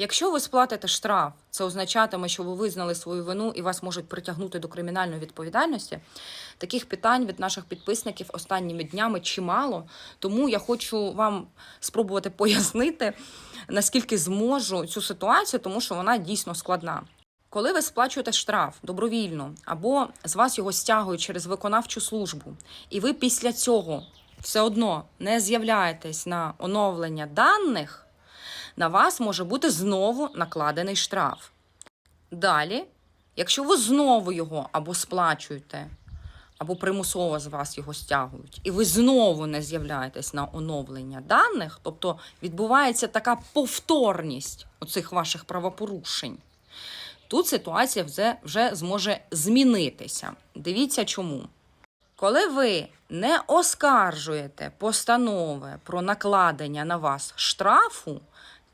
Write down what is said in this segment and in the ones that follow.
Якщо ви сплатите штраф, це означатиме, що ви визнали свою вину і вас можуть притягнути до кримінальної відповідальності. Таких питань від наших підписників останніми днями чимало. Тому я хочу вам спробувати пояснити, наскільки зможу цю ситуацію, тому що вона дійсно складна. Коли ви сплачуєте штраф добровільно або з вас його стягують через виконавчу службу, і ви після цього все одно не з'являєтесь на оновлення даних, на вас може бути знову накладений штраф. Далі, якщо ви знову його або сплачуєте, або примусово з вас його стягують, і ви знову не з'являєтесь на оновлення даних, тобто відбувається така повторність оцих ваших правопорушень. Тут ситуація вже, вже зможе змінитися. Дивіться чому. Коли ви не оскаржуєте постанови про накладення на вас штрафу,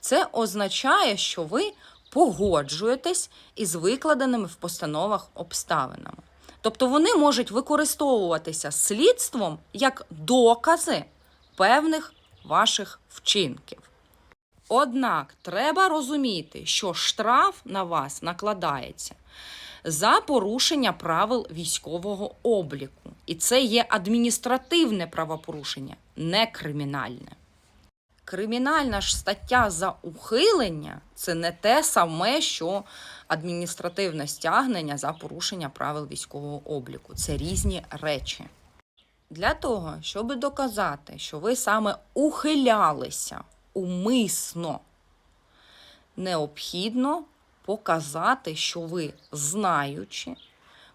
це означає, що ви погоджуєтесь із викладеними в постановах обставинами. Тобто вони можуть використовуватися слідством як докази певних ваших вчинків. Однак треба розуміти, що штраф на вас накладається за порушення правил військового обліку. І це є адміністративне правопорушення, не кримінальне. Кримінальна ж стаття за ухилення це не те саме, що адміністративне стягнення за порушення правил військового обліку. Це різні речі. Для того, щоб доказати, що ви саме ухилялися умисно, необхідно показати, що ви знаючи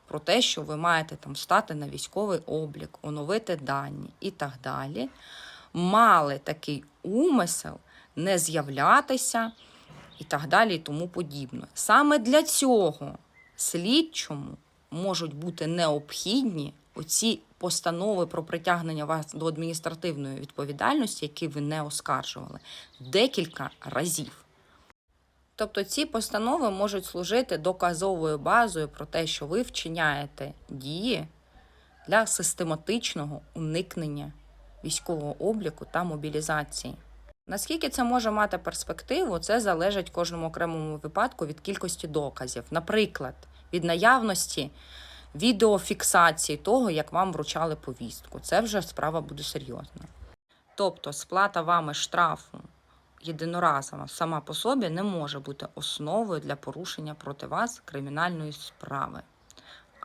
про те, що ви маєте там стати на військовий облік, оновити дані і так далі, мали такий умисел не з'являтися і так далі, і тому подібне. Саме для цього слідчому можуть бути необхідні оці постанови про притягнення вас до адміністративної відповідальності, які ви не оскаржували, декілька разів. Тобто ці постанови можуть служити доказовою базою про те, що ви вчиняєте дії для систематичного уникнення військового обліку та мобілізації. Наскільки це може мати перспективу, це залежить кожному окремому випадку від кількості доказів. Наприклад, від наявності відеофіксації того, як вам вручали повістку. Це вже справа буде серйозна. Тобто, сплата вами штрафу єдиноразова сама по собі не може бути основою для порушення проти вас кримінальної справи.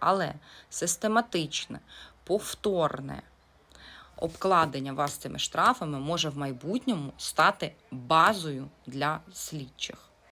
Але систематичне, повторне обкладення вас цими штрафами може в майбутньому стати базою для слідчих.